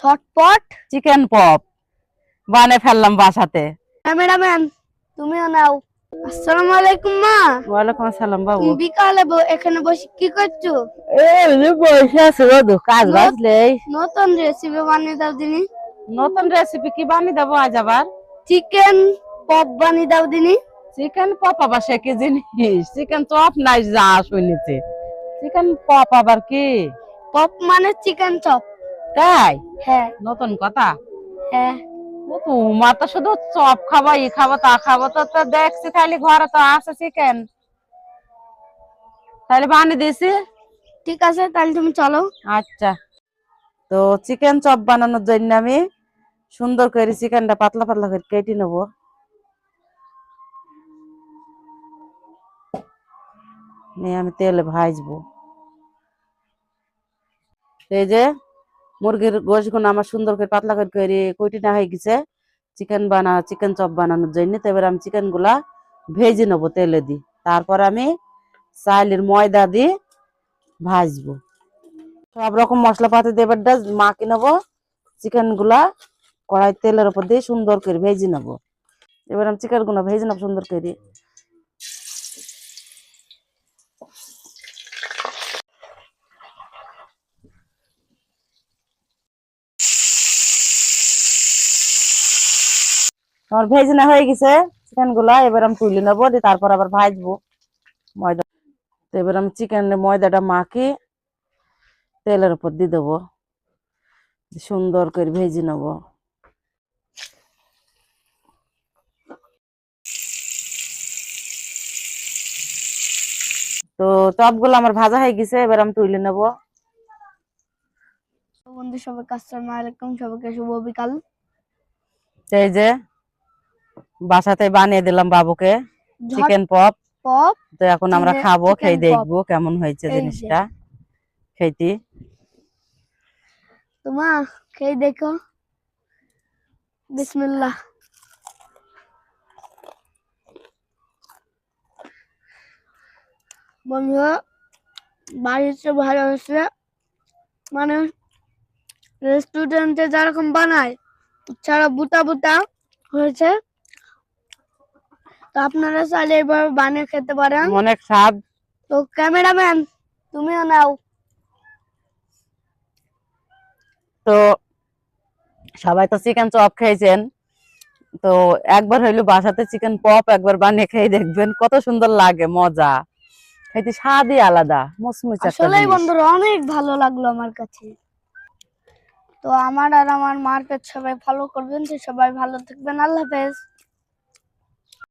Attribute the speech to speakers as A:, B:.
A: ছটপট
B: chicken pop বানে ফেললাম বাসাতে।
A: ক্যামেরাম্যান তুমিও নাও। আসসালামু আলাইকুম মা।
B: ওয়ালাইকুম আসসালাম বাবু।
A: বিকালে এখানে বসে কি করছ?
B: এই বসে আছে রোদু কাজ
A: নতুন রেসিপি বানিয়ে দাও দিনি।
B: নতুন রেসিপি কি বানিয়ে দেবো আজ আবার?
A: চিকেন পপ বানিয়ে দাও দিনি।
B: চিকেন পপ আবার সে কি জিনিস? চিকেন চপ নাই যা শুনেছি। চিকেন পপ আবার কি?
A: পপ মানে চিকেন চপ
B: তাই?
A: হ্যাঁ।
B: নতুন কথা?
A: হ্যাঁ।
B: তোমার তো শুধু চপ খাব ই খাব তা খাব তো তো দেখছি খালি ঘরে তো আছে চিকেন তাহলে বানিয়ে দিছি
A: ঠিক আছে তাহলে তুমি চলো।
B: আচ্ছা। তো চিকেন চপ বানানোর জন্য আমি সুন্দর করে চিকেনটা পাতলা পাতলা করে কেটে নেব। নিয়ে আমি তেলে ভাজবো। এই যে মুরগির গোশগুলো আমার সুন্দর করে পাতলা করে করে কইটি না হয়ে গেছে। চিকেন বানা চিকেন চপ বানানোর জন্য। তো এবার আমি চিকেনগুলা ভেজে নেব তেলে দি। তারপর আমি চাইলের ময়দা দিয়ে ভাজবো। সব রকম মশলাপাতি দিয়ে এবার মাখি নেব। চিকেনগুলা কড়াই তেলের উপর দিয়ে সুন্দর করে ভেজে নেব। এবার আমি চিকেনগুলো ভেজে নেব সুন্দর করে। আমার ভেজে না হয়ে গেছে চিকেনগুলা এবার আমি তুলে নেব দিয়ে তারপর আবার ভাজবো ময়দা। তো এবার আমি চিকেন ময়দাটা মাখি তেলের উপর দিয়ে দেবো সুন্দর করে ভেজে নেব। তো চপগুলো আমার ভাজা হয়ে গেছে এবার আমি তুলে নেব।
A: বন্ধু সবাইকে আসসালামু আলাইকুম সবাইকে শুভ বিকাল।
B: এই যে বাসাতে বানিয়ে দিলাম বাবুকে। চিকেন পপ
A: পপ
B: তো এখন আমরা খাব খেয়ে দেখব কেমন হয়েছে জিনিসটা। খেতে
A: তোমা খেয়ে দেখো। বিসমিল্লাহ। বন্ধুরা বাড়িতে ভালো হয়েছে। মানে রেস্টুরেন্টে যেরকম বানায় ছাড়া বুটা বুটা হয়েছে। তো আপনারা চাইলে এভাবে বানিয়ে খেতে পারেন।
B: অনেক স্বাদ।
A: তো ক্যামেরাম্যান তুমিও নাও।
B: তো সবাই তো চিকেন চপ খেয়েছেন। তো একবার হইল বাসাতে চিকেন পপ একবার বানিয়ে খেয়ে দেখবেন কত সুন্দর লাগে মজা। খাইতে স্বাদই আলাদা
A: আসলেই
B: জিনিস।
A: বন্ধুরা অনেক ভালো লাগল আমার কাছে। তো আমার আর আমার মার্কেট সবাই ফলো করবেন তো সবাই ভালো থাকবেন আল্লাহ হাফেজ।